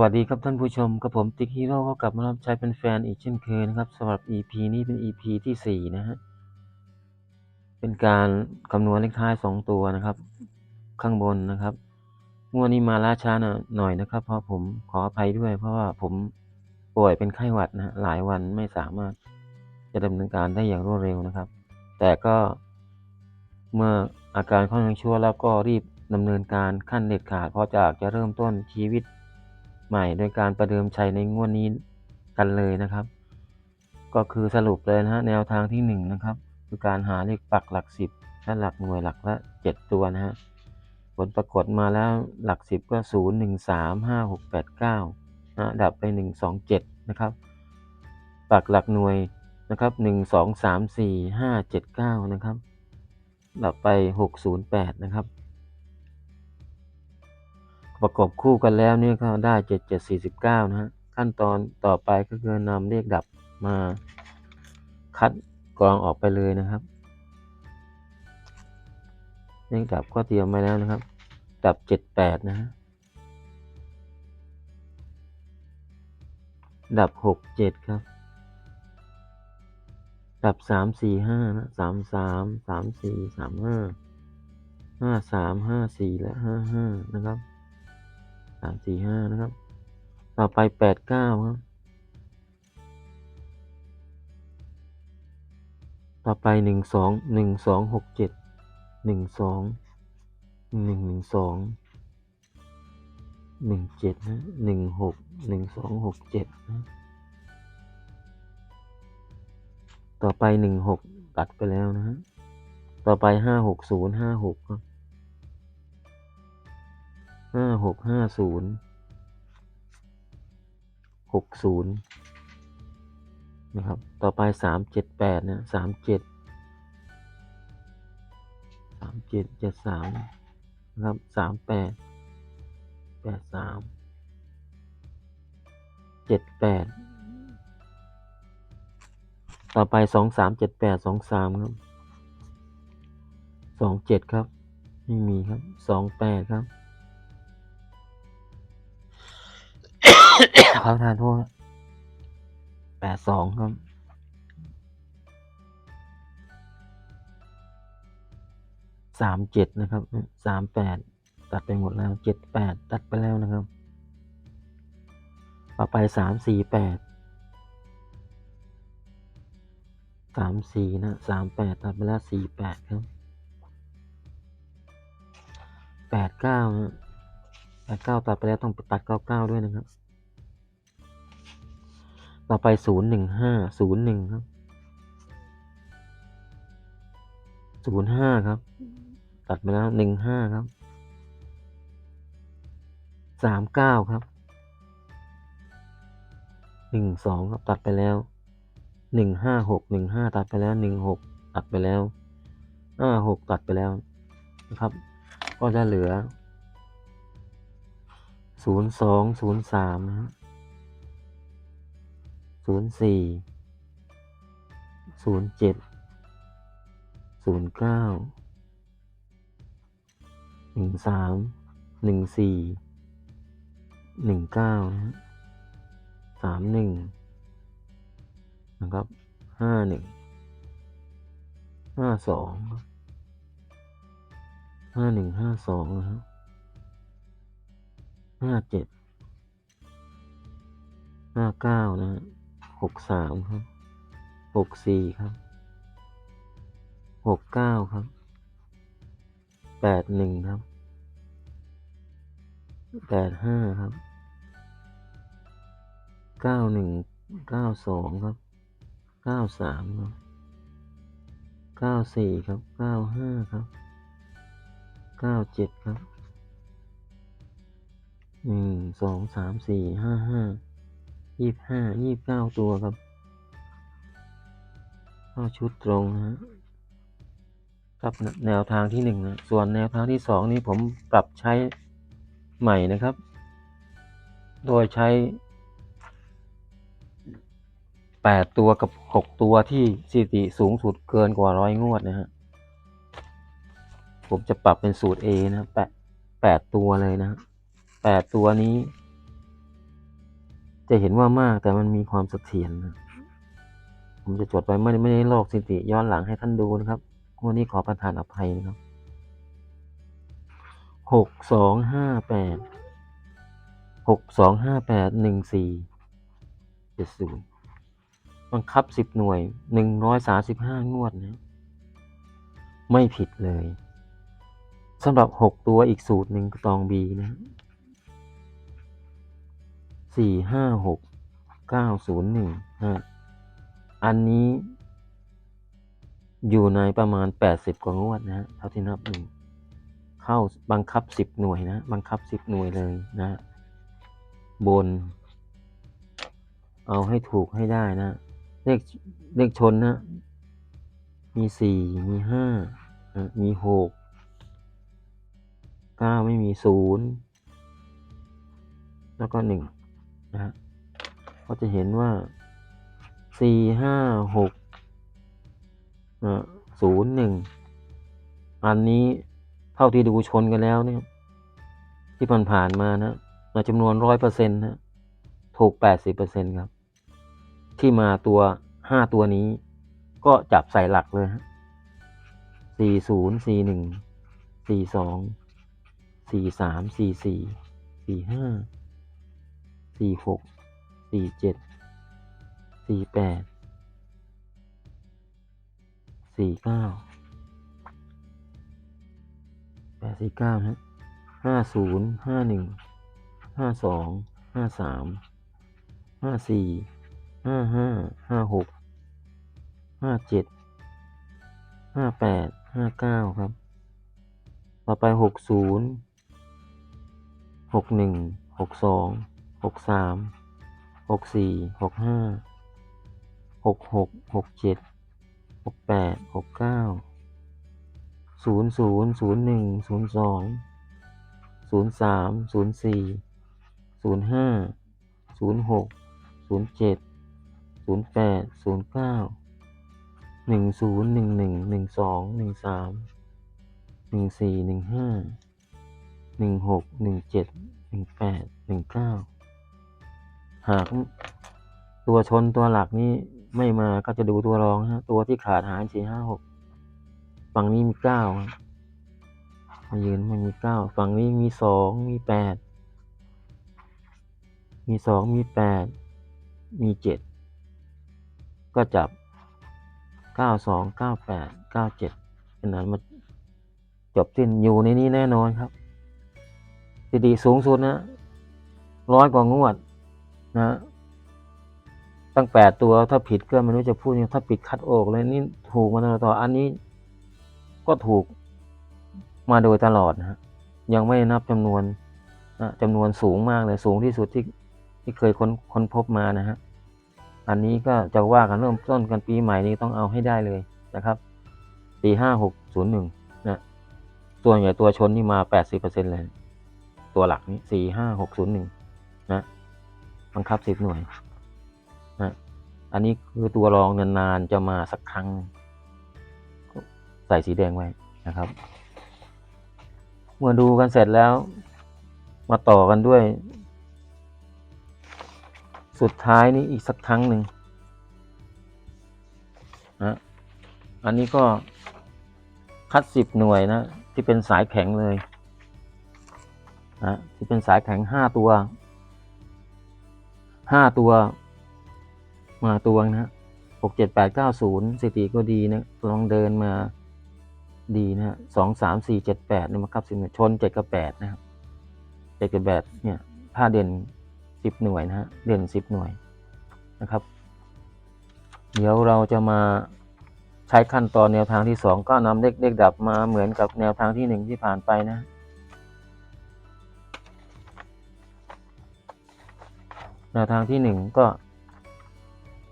วัสดีครับท่านผู้ชมกับผมติ๊กฮีโร่ก็กลับมารับใช้เป็นแฟนอีกเช่นเคยนะครับสำหรับ EP นี้เป็น EP ที่สี่นะฮะ เป็นการคำนวณเลขท้ายสองตัวนะครับ ข้างบนนะครับ งวดนี้มาล่าช้าหน่อยนะครับ เพราะผมขออภัยด้วย เพราะว่าผมป่วยเป็นไข้หวัดนะฮะหลายวันไม่สามารถจะดำเนินการได้อย่างรวดเร็วนะครับ แต่ก็เมื่ออาการค่อนข้างชั่วแล้วก็รีบดำเนินการขั้นเด็ดขาด เพราะจากจะเริ่มต้นชีวิต ใหม่โดยการประเดิมชัยในงวดนี้กันเลยนะครับ ก็คือสรุปเลยนะฮะแนวทางที่หนึ่งนะครับคือการหาเลขปักหลักสิบและหลักหน่วยหลักละเจ็ดตัวนะฮะผลปรากฏมาแล้วหลักสิบก็ศูนย์หนึ่งสามห้าหกแปดเก้านะดับไปหนึ่งสองเจ็ดนะครับ ปักหลักหน่วยนะครับหนึ่งสองสามสี่ห้าเจ็ดเก้านะครับ ดับไปหกศูนย์แปดนะครับ ประกบคู่กันแล้วนี่ก็ได้เจ็ดเจ็ดสี่สิบเก้านะฮะ ขั้นตอนต่อไปก็คือนำเลขดับมาคัดกรองออกไปเลยนะครับ เลขดับก็เตรียมไว้แล้วนะครับ ดับเจ็ดแปดนะฮะ ดับหกเจ็ดครับ ดับสามสี่ห้านะสามสามสามสี่สามห้าห้าสามห้าสี่และห้าห้านะครับ สามสี่ห้านะครับ ต่อไปแปดเก้าครับ ต่อไปหนึ่งสองหนึ่งสองหกเจ็ดหนึ่งสองหนึ่งหนึ่งสองหนึ่งเจ็ดนะหนึ่งหกหนึ่งสองหกเจ็ดนะต่อไปหนึ่งหกตัดไปแล้วนะฮะ ต่อไปห้าหกศูนย์ห้าหกครับ ห้าหกห้าศูนย์หกศูนย์นะครับ ต่อไปสามเจ็ดแปดนะสามเจ็ดสามเจ็ดเจ็ดสามนะครับสามแปดแปดสามเจ็ดแปดต่อไปสองสามเจ็ดแปดสองสามครับสองเจ็ดครับ ไม่มีครับสองแปดครับ ขอทานโทษแปดสองครับสามเจ็ดนะครับสามแปดตัดไปหมดแล้วเจ็ดแปดตัดไปแล้วนะครับต่อไปสามสี่แปดสามสี่นะสามแปดตัดไปแล้วสี่แปดครับแปดเก้าแปดเก้าตัดไปแล้วต้องตัดเก้าเก้าด้วยนะครับ ต่อไปศูนย์หนึ่งห้าศูนย์หนึ่งครับศูนย์ห้าครับ ตัดไปแล้วหนึ่งห้าครับสามเก้าครับหนึ่งสองครับตัดไปแล้วหนึ่งห้าหกหนึ่งห้าตัดไปแล้วหนึ่งหกตัดไปแล้วห้าหกตัดไปแล้วนะครับ ก็จะเหลือศูนย์สองศูนย์สามนะครับ ศูนย์สี่ศูนย์เจ็ดศูนย์เก้าหนึ่งสามหนึ่งสี่หนึ่งเก้าสามหนึ่งนะครับห้าหนึ่งห้าสองห้าหนึ่งห้าสองนะครับห้าเจ็ดห้าเก้านะฮะ หกสามครับหกสี่ครับหกเก้าครับแปดหนึ่งครับแปดห้าครับเก้าหนึ่งเก้าสองครับเก้าสามครับเก้าสี่ครับเก้าห้าครับเก้าเจ็ดครับหนึ่งสองสามสี่ห้าห้า ยี่สิบห้ายี่สิบเก้าตัวครับเข้าชุดตรงนะฮะครับแนวทางที่หนึ่งนะส่วนแนวทางที่สองนี้ผมปรับใช้ใหม่นะครับ โดยใช้แปดตัวกับหกตัวที่สถิติสูงสุดเกินกว่าร้อยงวดนะฮะผมจะปรับเป็นสูตร A นะแปดแปดตัวเลยนะแปดตัวนี้ จะเห็นว่ามากแต่มันมีความเสถียรผมจะจดไว้ไม่ได้ไม่ได้ลอกสิติย้อนหลังให้ท่านดูนะครับวันนี้ขอประทานอภัยนะครับหกสองห้าแปดหกสองห้าแปดหนึ่งสี่เจ็ดศูนย์บังคับสิบหน่วยหนึ่งร้อยสาสิบห้างวดนะไม่ผิดเลยสำหรับหกตัวอีกสูตรหนึ่งตองบีนะ สี่ห้าหกเก้าศูนย์หนึ่งฮะอันนี้ อยู่ในประมาณแปดสิบกว่างวดนะฮะเท่าที่นับดูเข้าบังคับสิบหน่วยนะ บังคับสิบหน่วยเลยนะ บน เอาให้ถูกให้ได้นะ เลขเลขชนนะ มีสี่มีห้ามีหกเก้าไม่มีศูนย์แล้วก็หนึ่ง นะฮะก็จะเห็นว่าสี่ห้าหกศูนย์หนึ่งอันนี้เท่าที่ดูชนกันแล้วเนี่ย ที่ผ่านผ่านๆมานะในจำนวนร้อยเปอร์เซ็นต์นะถูกแปดสิบเปอร์เซ็นต์ครับ ที่มาตัวห้าตัวนี้ ก็จับใส่หลักเลยฮะสี่ศูนย์สี่หนึ่งสี่สองสี่สามสี่สี่สี่ห้า สี่หกสี่เจ็ดสี่แปดสี่เก้าแปดสี่เก้าฮะห้าศูนย์ห้าหนึ่งห้าสองห้าสามห้าสี่ห้าห้าห้าหกห้าเจ็ดห้าแปดห้าเก้าครับ ต่อไปหกศูนย์หกหนึ่งหกสอง หกสามหกสี่หกห้าหกหกหกเจ็ดหกแปดหกเก้าศูนย์ศูนย์ศูนย์หนึ่งศูนย์สองศูนย์สามศูนย์สี่ศูนย์ห้าศูนย์หกศูนย์เจ็ดศูนย์แปดศูนย์เก้าหนึ่งศูนย์หนึ่งหนึ่งหนึ่งสองหนึ่งสามหนึ่งสี่หนึ่งห้าหนึ่งหกหนึ่งเจ็ดหนึ่งแปดหนึ่งเก้า หากตัวชนตัวหลักนี้ไม่มาก็จะดูตัวรองฮะตัวที่ขาดหารสี่ห้าหกฝั่งนี้มีเก้ามายืนไม่มีเก้าฝั่งนี้มีสองมีแปดมีสองมีแปดมีเจ็ดก็จับเก้าสองเก้าแปดเก้าเจ็ดเป็นนั้นมาจบสิ้นอยู่ในนี้แน่นอนครับดีสูงสุดนะร้อยกว่างวด นะ ตั้งแปดตัวถ้าผิดก็ไม่รู้จะพูดยังถ้าผิดคัดโอกเลยนี่ถูกมาตลอดต่ออันนี้ก็ถูกมาโดยตลอดนะฮะยังไม่นับจำนวนนะจำนวนสูงมากเลยสูงที่สุดที่ที่เคยค้นค้นพบมานะฮะอันนี้ก็จะว่ากันเริ่มต้นกันปีใหม่นี้ต้องเอาให้ได้เลยนะครับปีห้าหกศูนย์หนึ่งนะตัวใหญ่ตัวชนนี่มาแปดสิบเปอร์เซ็นเลย ตัวหลักนี้สี่ห้าหกศูนย์หนึ่งนะ บังคับสิบหน่วยนะอันนี้คือตัวรองนานๆจะมาสักครั้ง ใส่สีแดงไว้นะครับ เมื่อดูกันเสร็จแล้ว มาต่อกันด้วย สุดท้ายนี้อีกสักครั้งหนึ่งนะอันนี้ก็คัดสิบหน่วยนะ ที่เป็นสายแข็งเลยนะที่เป็นสายแข็งห้าตัว ห้าตัว มาตัวนะฮะหกเจ็ดแปดเก้าศูนย์สถิติก็ดีนะลองเดินมาดีนะฮะสองสามสี่เจ็ดแปดนี่มาครับสิบหน่วยชนเจ็ดกับแปดนะครับเจ็ดกับแปดเนี่ยถ้าเด่นสิบหน่วยนะฮะเด่นสิบหน่วยนะครับ เดี๋ยวเราจะมาใช้ขั้นตอนแนวทางที่สองก็นำเลขเลขดับมาเหมือนกับแนวทางที่หนึ่งที่ผ่านไปนะ แนวทางที่หนึ่งก็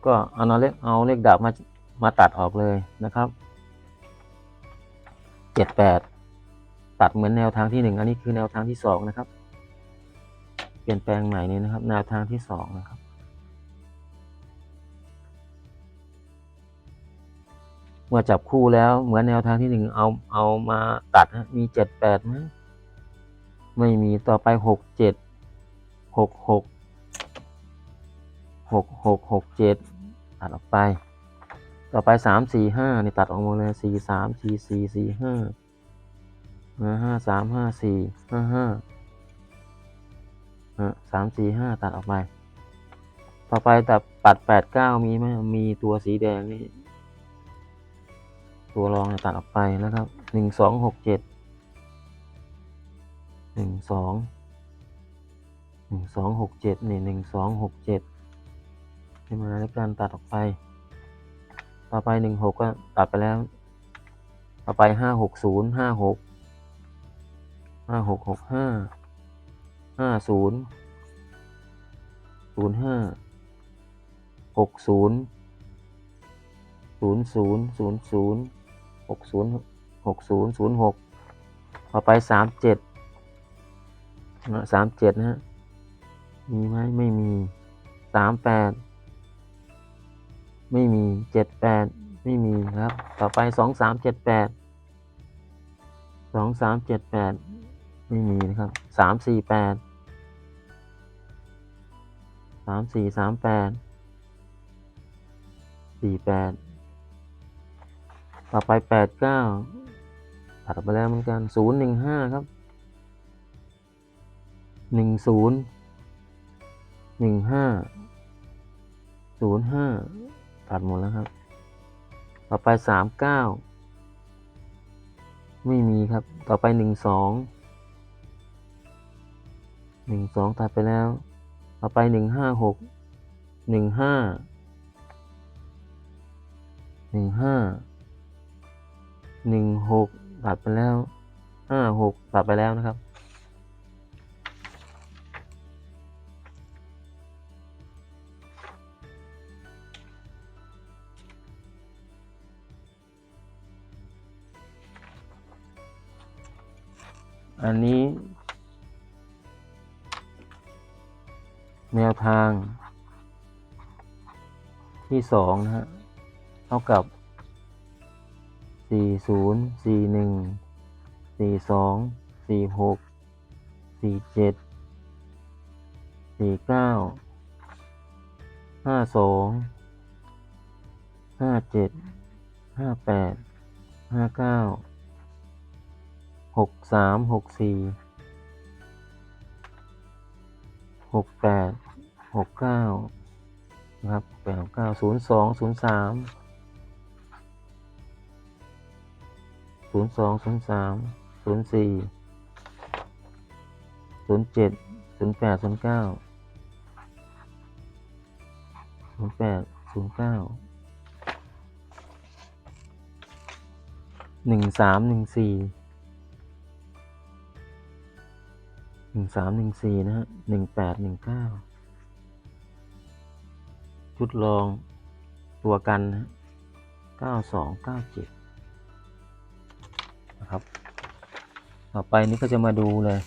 ก็เอาเลขเอาเลขดับมามาตัดออกเลยนะครับเจ็ดแปดตัดเหมือนแนวทางที่หนึ่งอันนี้คือแนวทางที่สองนะครับ เปลี่ยนแปลงใหม่นี้นะครับ แนวทางที่สองนะครับเมื่อจับคู่แล้วเหมือนแนวทางที่หนึ่งเอาเอามาตัดมีเจ็ดแปดไหมไม่มีต่อไปหกเจ็ดหกหก หกหกหกเจ็ดตัดออกไป ต่อไปสามสี่ห้านี่ตัดออกหมดเลยสี่สามสี่สี่สี่ห้าห้าสามห้าสี่ห้าห้าสามสี่ห้าตัดออกไป ต่อไปตัดปัดแปดเก้ามีไหมมีตัวสีแดงนี่ตัวรองเนี่ยตัดออกไปแล้วครับหนึ่งสองหกเจ็ดหนึ่งสองหนึ่งสองหกเจ็ดนี่หนึ่งสองหกเจ็ด ให้มาแล้วการตัดออกไป ต่อไปหนึ่งหกก็ตัดไปแล้ว ต่อไปห้าหกศูนย์ห้าหกห้าหกหกห้าห้าศูนย์ศูนย์ห้าหกศูนย์ศูนย์ศูนย์ศูนย์ศูนย์หกศูนย์หกศูนย์ศูนย์หกต่อไปสามเจ็ดสามเจ็ดนะฮะมีไหมไม่มีสามแปด ไม่มีเจ็ดแปดไม่มีครับ ต่อไปสองสามเจ็ดแปดสองสามเจ็ดแปดไม่มีนะครับสามสี่แปดสามสี่สามแปดสี่แปดต่อไปแปดเก้าตัดออกไปแล้วเหมือนกันศูนย์หนึ่งห้าครับหนึ่งศูนย์หนึ่งห้าศูนย์ห้า ตัดหมดแล้วครับ ต่อไปสามเก้าไม่มีครับ ต่อไปหนึ่งสองหนึ่งสองตัดไปแล้ว ต่อไปหนึ่งห้าหกหนึ่งห้าหนึ่งห้าหนึ่งหกตัดไปแล้วห้าหกตัดไปแล้วนะครับ อันนี้ แนวทางที่สองนะฮะ เท่ากับสี่ศูนย์สี่หนึ่งสี่สองสี่ หกสาห้าสองห้าเจ็ดห้าแปดห้าเก้าหกสามหกสี่หกแปดหกเก้านะครับแปดเก้าศูนย์สองศูนย์สามศูนย์สองศูนย์สามศูนย์สี่ศูนย์เจ็ดศูนย์แปดศูนย์เก้าศูนย์แปดศูนย์เก้าหนึ่งสามหนึ่งสี่ หนึ่งสามหนึ่งสี่นะฮะหนึ่งแปดหนึ่งเก้าชุดรองตัวกันนะเก้าสองเก้าเจ็ดนะครับ ต่อไปนี้ก็จะมาดูเลย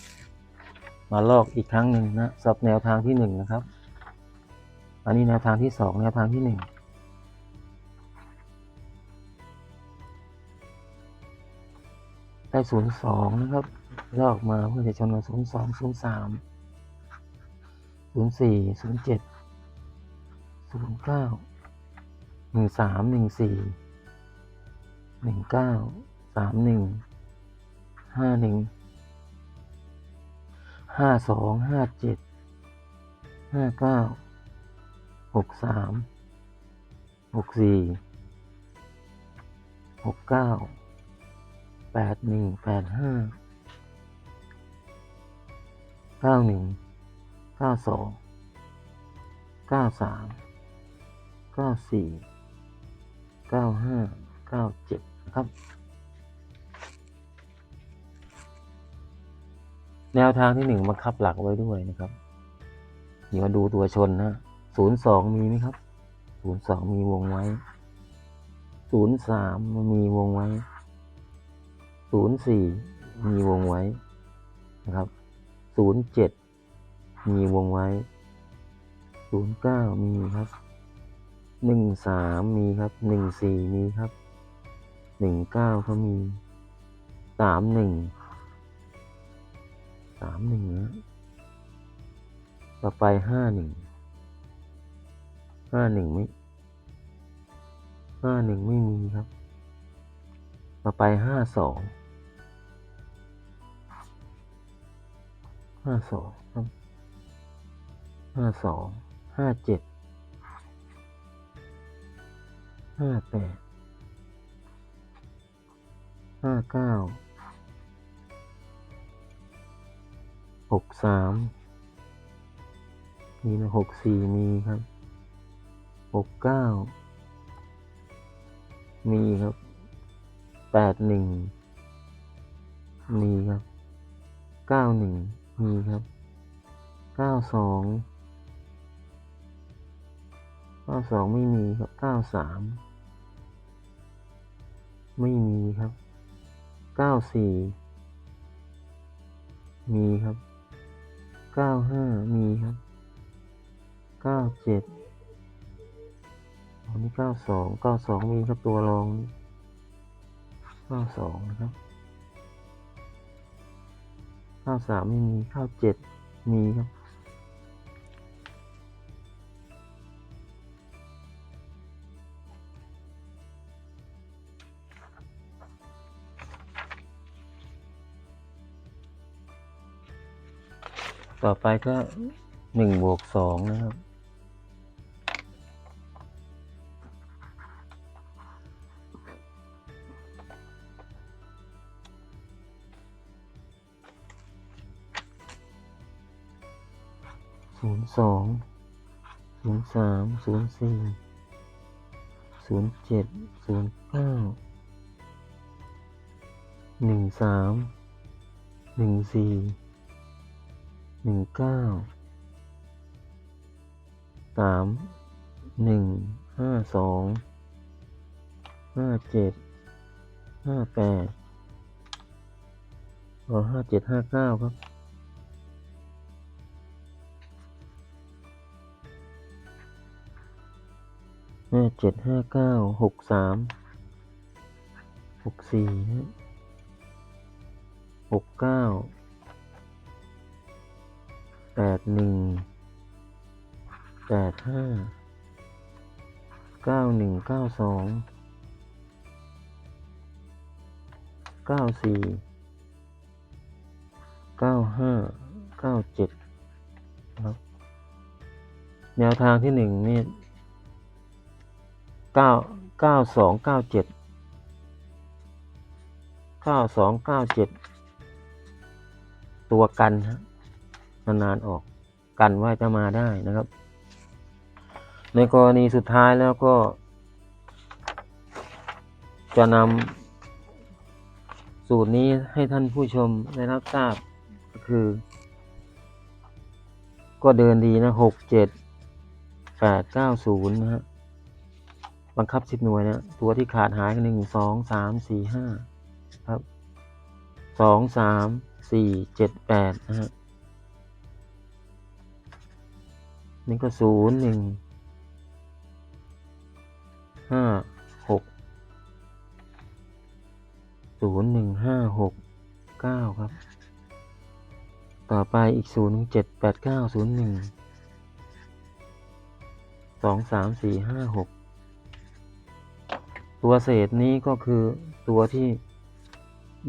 มาลอกอีกครั้งหนึ่งนะสับแนวทางที่หนึ่งนะครับ อันนี้แนวทางที่สองแนวทางที่หนึ่งได้ศูนย์สองนะครับ ลอกมาเพื่อจะชนกับศูนย์สองศูนย์สามศูนย์สี่ศูนย์เจ็ดศูนย์เก้าหนึ่งสามหนึ่งสี่หนึ่งเก้าสามหนึ่งห้าหนึ่งห้าสองห้าเจ็ดห้าเก้าหกสามหกสี่หกเก้าแปดหนึ่งแปดห้า ก้าหนึ่งเก้าสองเก้าสามเก้าสี่เก้าห้าเก้าเจ็ดนะครับ แนวทางที่หนึ่งมาคับหลักไว้ด้วยนะครับ เดี๋ยวมาดูตัวชนนะศูนย์สองมีไหมครับศูนย์สองมีวงไว้ศูนย์สามมีวงไว้ศูนย์สี่มีวงไว้นะครับ ศูนย์เจ็ดมีวงไว้ศูนย์เก้ามีครับหนึ่งสามมีครับหนึ่งสี่มีครับหนึ่งเก้าเขามีสามหนึ่งสามหนึ่งนะต่อไปห้าหนึ่งห้าหนึ่งไม่ห้าหนึ่งไม่มีครับ ต่อไปห้าสอง ห้าสองครับห้าสองห้าเจ็ดห้าแปดห้าเก้าหกสามมีนะหกสี่มีครับหกเก้ามีครับแปดหนึ่งมีครับเก้าหนึ่ง มีครับเก้าสองเก้าสองไม่มีครับเก้าสามไม่มีครับเก้าสี่มีครับเก้าห้ามีครับเก้าเจ็ดอันนี้เก้าสองเก้าสองมีครับตัวรองเก้าสองนะครับ ข้าสามไม่มีข้าเจ็ดมีครับต่อไปก็หนึ่งบวกสองนะครับ ย์สองศูนย์สามศูนย์สี่ศูนย์เจ็ดศูนย์เก้าหนึ่งสามหนึ่งสี่หนึ่งเก้าสามหนึ่งห้าสองห้าเจ็ดห้าแปดอ๋อห้าเจ็ดห้าเก้าครับ ห้าเจ็ดห้าเก้าหกสามหกสี่หกเก้าแปดหนึ่งแปดห้าเก้าหนึ่งเก้าสองเก้าสี่เก้าห้าเก้าเจ็ดครับแนวทางที่หนึ่งนี่ เก้าเก้าสองเก้าเจ็ดเก้าสองเก้าเจ็ดตัวกันนานๆออกกันว่าจะมาได้นะครับ ในกรณีสุดท้ายแล้วก็ จะนำสูตรนี้ให้ท่านผู้ชมได้รับทราบก็คือ ก็เดินดีนะหกเจ็ดแปดเก้าศูนย์นะฮะ บังคับสิบหน่วยนะตัวที่ขาดหายกันหนึ่งสองสามสี่ห้าครับสองสามสี่เจ็ดแปดนะฮะนี่ก็ศูนย์หนึ่งห้าหกศูนย์หนึ่งห้าหกเก้าครับ ต่อไปอีกศูนย์เจ็ดแปดเก้าศูนย์หนึ่งสองสามสี่ห้าหก ตัวเศษนี้ก็คือตัวที่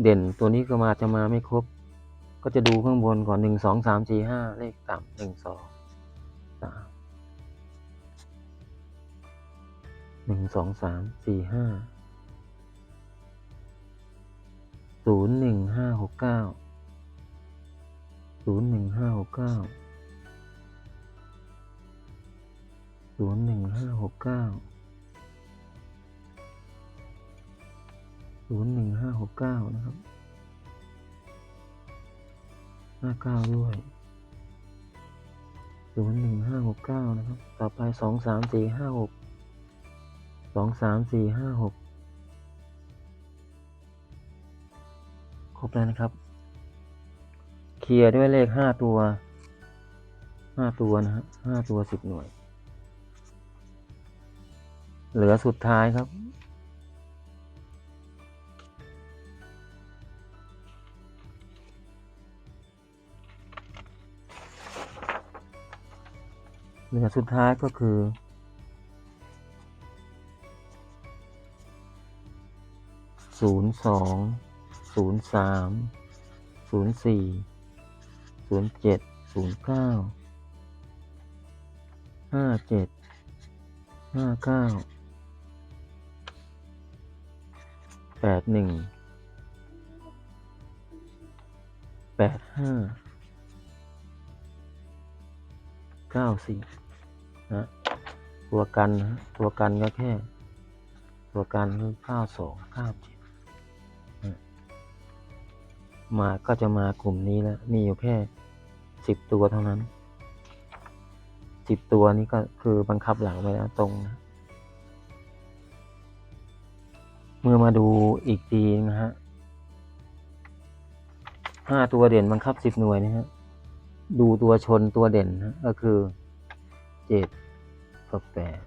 เด่นตัวนี้ก็มาจะมาไม่ครบ ก็จะดูข้างบนก่อนหนึ่งสองสามสี่ห้าเลขต่ำหนึ่งสองสามหนึ่งสองสามสี่ห้าศูนย์หนึ่งห้าหกเก้าศูนย์หนึ่งห้าหกเก้าศูนย์หนึ่งห้าหกเก้า ศูนย์หนึ่งห้าหกเก้านะครับห้าเก้าด้วยศูนย์หนึ่งห้าหกเก้านะครับ ต่อไปสองสามสี่ห้าหกสองสามสี่ห้าหกครบแล้วนะครับ เคลียร์ด้วยเลขห้าตัวห้าตัวนะฮะห้าตัวสิบหน่วย เหลือสุดท้ายครับ เลขอสุดท้ายก็คือ ศูนย์สอง ศูนย์สาม ศูนย์สี่ ศูนย์เจ็ด ศูนย์เก้า ห้าเจ็ด ห้าเก้า แปดหนึ่ง แปดห้า เก้าสี่นะตัวกันนะตัวกันก็แค่ ตัวกันคือเก้าสองเก้าเจ็ดมาก็จะมากลุ่มนี้แล้วมีอยู่แค่สิบตัวเท่านั้นสิบตัวนี้ก็คือบังคับหลังไปแล้วตรงนะเมื่อมาดูอีกทีนะฮะห้าตัวเด่นบังคับสิบหน่วยนะฮะ ดูตัวชนตัวเด่นนะก็คือเจ็ดกับแปด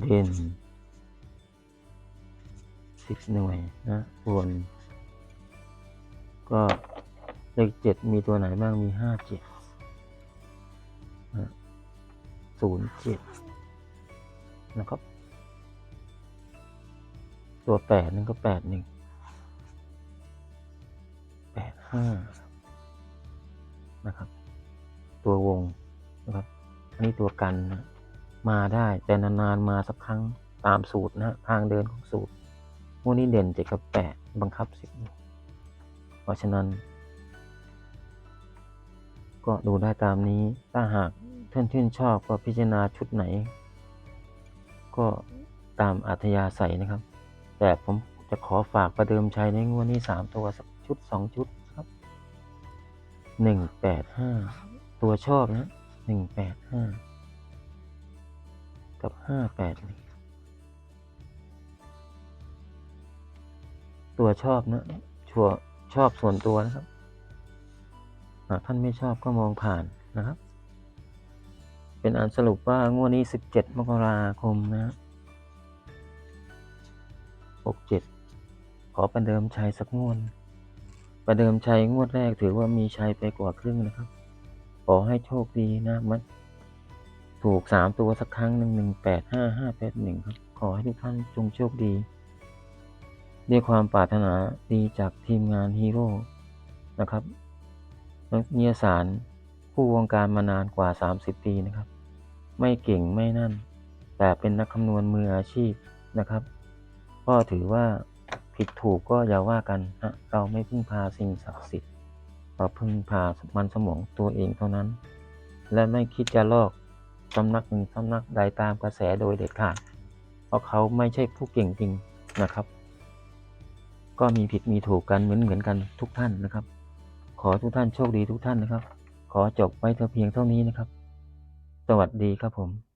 เด่นสิบหน่วยนะส่วนก็เลขเจ็ดมีตัวไหนบ้างมีห้าเจ็ดศูนย์เจ็ด นะครับ ตัวแปดนั่นก็แปดหนึ่งแปดห้านะครับ ตัววงนะครับ อันนี้ตัวกันนะมาได้แต่นานๆมาสักครั้งตามสูตรนะฮะทางเดินของสูตรพวกนี้เด่นเจ็ดกับแปดบังคับสิบเพราะฉะนั้น ก็ดูได้ตามนี้ถ้าหากท่านชื่นชอบก็พิจารณาชุดไหน ก็ตามอัธยาศัยนะครับ แต่ผมจะขอฝากประเดิมใช้ในงวดนี้สามตัวสักชุดสองชุดครับหนึ่งแปดห้าตัวชอบนะหนึ่งแปดห้ากับห้าแปดหนึ่งตัวชอบนะชัวชอบส่วนตัวนะครับหากท่านไม่ชอบก็มองผ่านนะครับ เป็นอันสรุปว่างวดนี้สิบเจ็ดมกราคมนะหกเจ็ดขอประเดิมชัยสักงวด ประเดิมชัยงวดแรกถือว่ามีชัยไปกว่าครึ่งนะครับ ขอให้โชคดีนะมันถูกสามตัวสักครั้งหนึ่งหนึ่งแปดห้าห้าแปดหนึ่งครับ ขอให้ทุกท่านจงโชคดี ด้วยความปรารถนาดีจากทีมงานฮีโร่นะครับนักนิยสารผู้วงการมานานกว่า 30 ปีนะครับ ไม่เก่งไม่นั่น แต่เป็นนักคำนวณมืออาชีพนะครับ ก็ถือว่าผิดถูกก็อย่าว่ากันนะเราไม่พึ่งพาสิ่งศักดิ์สิทธิ์เราพึ่งพามันสมองตัวเองเท่านั้น และไม่คิดจะลอกสำนักหนึ่งสำนักใดตามกระแสโดยเด็ดขาด เพราะเขาไม่ใช่ผู้เก่งจริงนะครับ ก็มีผิดมีถูกกันเหมือนเหมือนกันทุกท่านนะครับ ขอทุกท่านโชคดีทุกท่านนะครับ ขอจบไว้เท่าเพียงเท่านี้นะครับ วัสดีครับผม